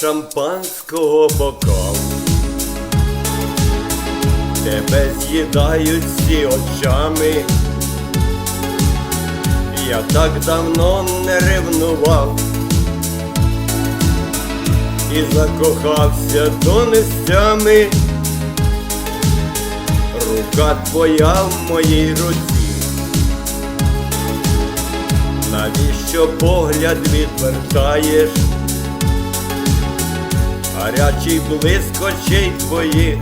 шампанського бокал. Тебе з'їдають всі очами. Я так давно не ревнував і закохався до нестями. Рука твоя в моїй руці. Навіщо погляд відвертаєш? Гарячий блиск твоїх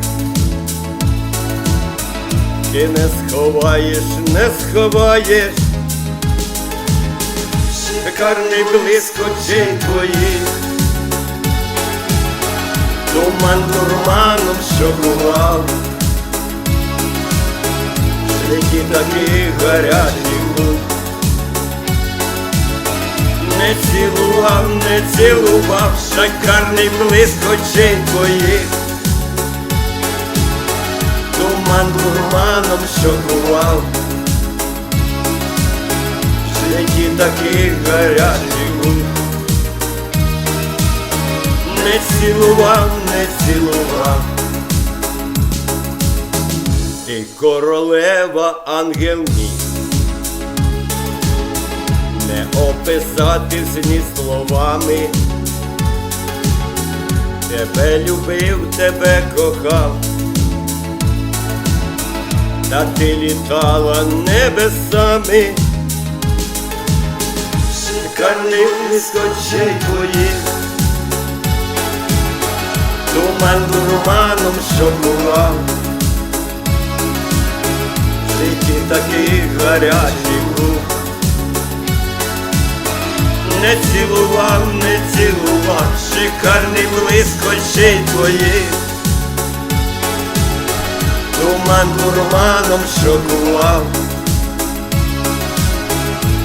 Ти не сховаєш, не сховаєш. Шикарний блиск очей твоїх Туман дурманом, Житті таких гарячих губ не цілував, не цілував, шикарний блиск очей твоїх, туман дурманом шокував, в житті таких гарячих. Не цілував, не цілував. Ти королева ангел мій не описати ні словами. Тебе любив, тебе кохав, та ти літала небесами, шикарний блиск очей твоїх, туман дурманом, що бував, в житті таких гарячих не цілував, не цілував, шикарний блиск очей твоїх, туман дурманом шокував,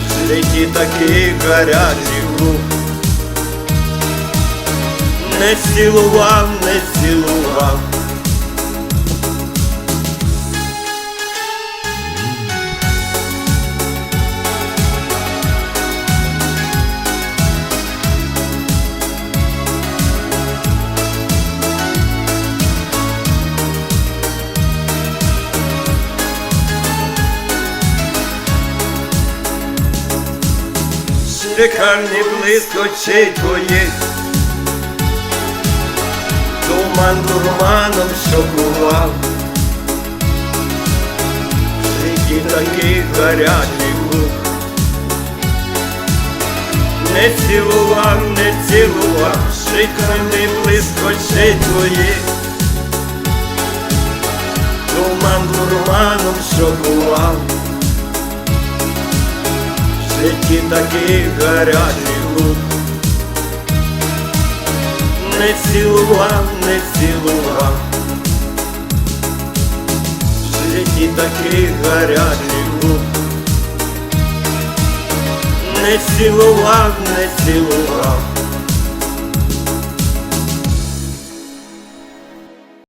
в житті таких гарячих рук, не цілував, не цілував. Шикарний блиск очей твоїх, туман дурманом шокував, житті таких гарячих губ. Не цілував, не цілував, шикарний блиск очей твоїх, туман дурманом шокував житті таких гарячих губ Не цілував, не цілував в житті таких гарячих губ Не цілував, не цілував